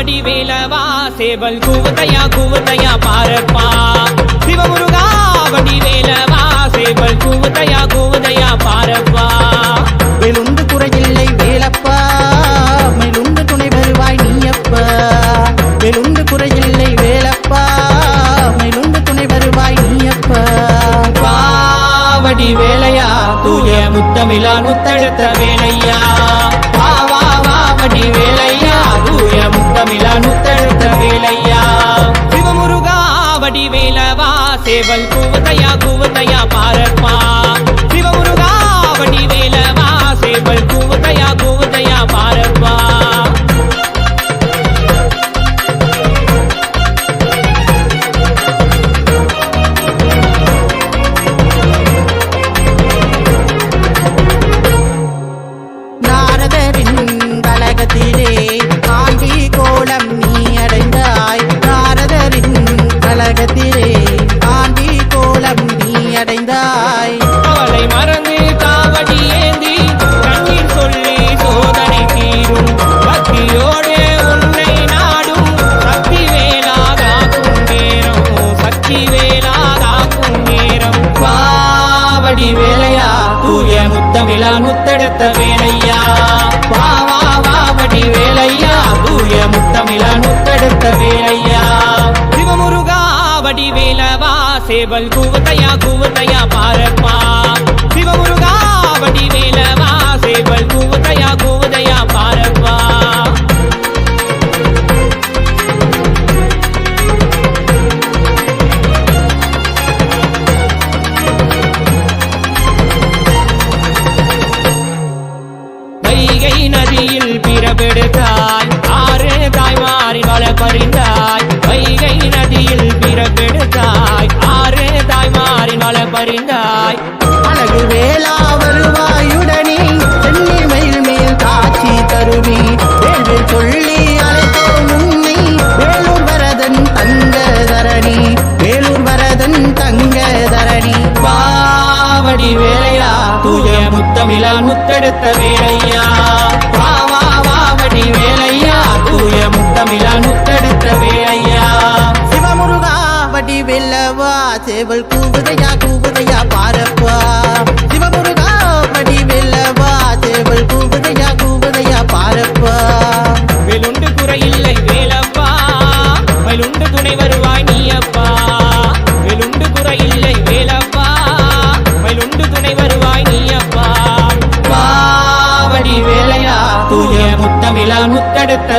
வடிவேலவா சேவல் கூவதையா கூவதையா பாரப்பா. சிவமுருகா வடிவேலவா சேவல் கூவதையா கூவதையா பாரப்பா. வெளுந்து குறையில்லை வேலப்பா மேலுண்டு துணை வருவாய் நீயப்பா. வெளுந்து குறையில்லை வேலப்பா மேலுண்டு துணை வருவாய் நீயப்பா. வாவடி வேலையா தூய முத்தமிழா முத்தெடுத்த வேலையா. வா வா வாவடி வேலையா. தூய முத்தமிழா முத்தெடுத்த வேலையா சிவமுருகா வடி சேவல் குவதையா கூவதையா பாரப்பா? சிவமுருகா வடிவேலவா சேவல் குவ சக்தி வேலாதாக்கும் நேரம் பாவடி வேலையா தூய முத்தமிழா முத்தெடுத்த வேலையா வா வா வாவடி வேலையா தூய முத்தமிழா முத்தெடுத்த வேலையா சிவமுருகா வடி வேலவா சேவல் குவத்தையா குவத்தையா பாரப்பா. சிவமுருகா வடி வேலவா சேவல் குவத்தையா குவதையா தாய்மாரி அழகு வேளா வருவாயுடனே சென்னி மயில் மேல் காட்சி தருவி. வேள்வி சொல்லி அழைத்தோம் உன்னை. வேலூர் வரதன் தங்க தரணி வேலூர் வரதன் தங்க தரணி பாவடி வேலையா தூய முத்தமிழா முத்தெடுத்த வேலையா. சேவல் கூவுதையா கூவுதையா பாரப்பா. சிவமுருகா வடி வெல்லவா சேவல் கூவுதையா கூவுதையா பாரப்பா. வெலுண்டு குறையில்லை வேலப்பா. மயிலுண்டு துணை வருவாய் நீயப்பா. வெலுண்டு குறையில்லை வேலப்பா. மயிலுண்டு துணை வருவாய் பாவடி வா வா வாவடி வேலையா தூய முத்தமிழா முத்தெடுத்த